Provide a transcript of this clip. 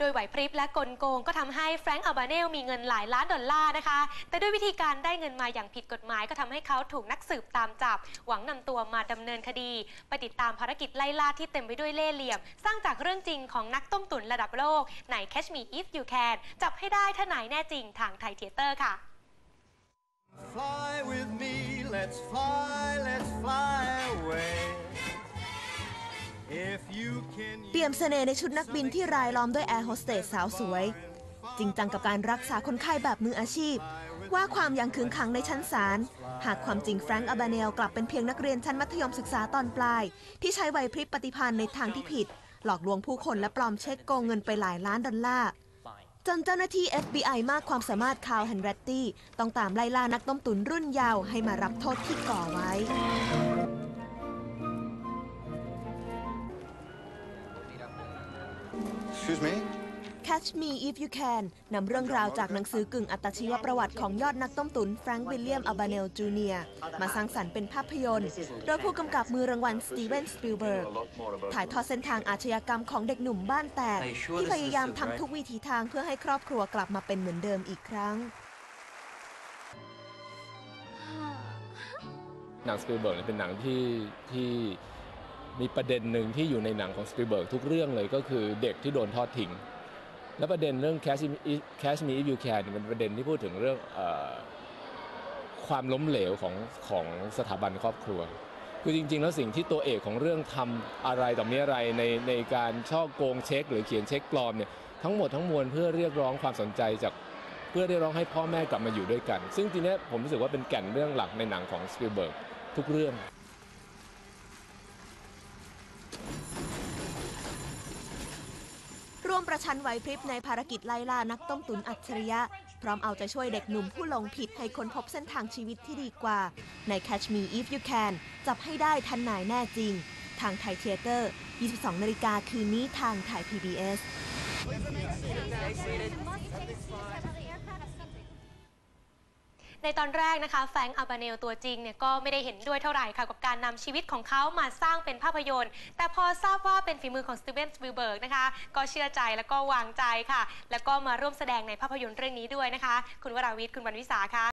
โดยไหวพริบและกลโกงก็ทำให้แฟรงก์อัลบาเนลมีเงินหลายล้านดอลลาร์นะคะ แต่ด้วยวิธีการได้เงินมาอย่างผิดกฎหมายก็ทำให้เขาถูกนักสืบตามจับ หวังนำตัวมาดำเนินคดีไปติดตามภารกิจไล่ล่าที่เต็มไปด้วยเล่ห์เหลี่ยม สร้างจากเรื่องจริงของนักต้มตุ๋นระดับโลกใน Catch Me If You Can จับให้ได้ถ้าไหนแน่จริงทางไทยเทเตอร์ค่ะ Fly with me, let's fly, let's fly มเสน่ห์ในชุดนักบินที่รายล้อมด้วยแอร์โฮสเตสสาวสวย จริงจังกับการรักษาคนไข้แบบมืออาชีพ ว่าความยังขึงขังในชั้นศาล หากความจริงแฟรงก์อบาเนลกลับเป็นเพียงนักเรียนชั้นมัธยมศึกษาตอนปลาย ที่ใช้ไหวพริบปฏิพันธ์ในทางที่ผิด หลอกลวงผู้คนและปลอมเช็คโกงเงินไปหลายล้านดอลลาร์จนเจ้าหน้าที่ FBI มากความสามารถคาร์ลเฮนเรตตี้ต้องตามไล่ล่านักต้มตุ๋นรุ่นยาวให้มารับโทษที่ก่อไว้ Excuse me? Catch Me If You Can นำเรื่องราวจากหนังสือกึ่งอัตชีวประวัติของยอดนักต้มตุ๋นแฟรงค์วิลเลียมอัลบาเนลจูเนียมาสร้างสรรค์เป็นภาพยนตร์ โดยผู้กำกับมือรางวัลสตีเวนสปิลเบิร์ก ถ่ายทอดเส้นทางอาชญากรรมของเด็กหนุ่มบ้านแตก ที่พยายามทำทุกวิถีทางเพื่อให้ครอบครัวกลับมาเป็นเหมือนเดิมอีกครั้ง หนังสปิลเบิร์กเป็นหนังที่ที่ มีประเด็นหนึ่งที่อยู่ในหนังของสปิลเบิร์กทุกเรื่องเลยก็คือเด็กที่โดนทอดทิ้ง และประเด็นเรื่อง Cash Me If- Cash Me If You Can เนี่ยเป็นประเด็นที่พูดถึงเรื่องอความล้มเหลวของของสถาบันครอบครัว คือจริง ๆ แล้วสิ่งที่ตัวเอกของเรื่องทำอะไรต่อมีอะไรในในการช่อโกงเช็ค หรือเขียนเช็คปลอมเนี่ยทั้งหมดทั้งมวลเพื่อเรียกร้องความสนใจจากเพื่อเรียกร้องให้พ่อแม่กลับมาอยู่ด้วยกัน ซึ่งทีเนี้ยผมรู้สึกว่าเป็นแก่นเรื่องหลักในหนังของสปิลเบิร์กทุกเรื่อง วมประชันไหวพริบในภารกิจไล่ล่านักต้มตุ๋นอัจฉริยะ พร้อมเอาใจช่วยเด็กหนุ่มผู้หลงผิดให้ค้นพบเส้นทางชีวิตที่ดีกว่า ใน Catch Me If You Can จับให้ได้ทันนายแน่จริง ทางไทยเทเตอร์ 22 นาฬิกาคืนนี้ทางไทย PBS ในตอนแรกนะคะแฟรงก์อับาเนลตัวจริงเนี่ยก็ไม่ได้เห็นด้วยเท่าไหร่ค่ะกับการนำชีวิตของเขามาสร้างเป็นภาพยนตร์ แต่พอทราบว่าเป็นฝีมือของสตีเวนสปิลเบิร์กนะคะ ก็เชื่อใจแล้วก็วางใจค่ะ แล้วก็มาร่วมแสดงในภาพยนตร์เรื่องนี้ด้วยนะคะ คุณวราวิทย์คุณวันวิสาค่ะ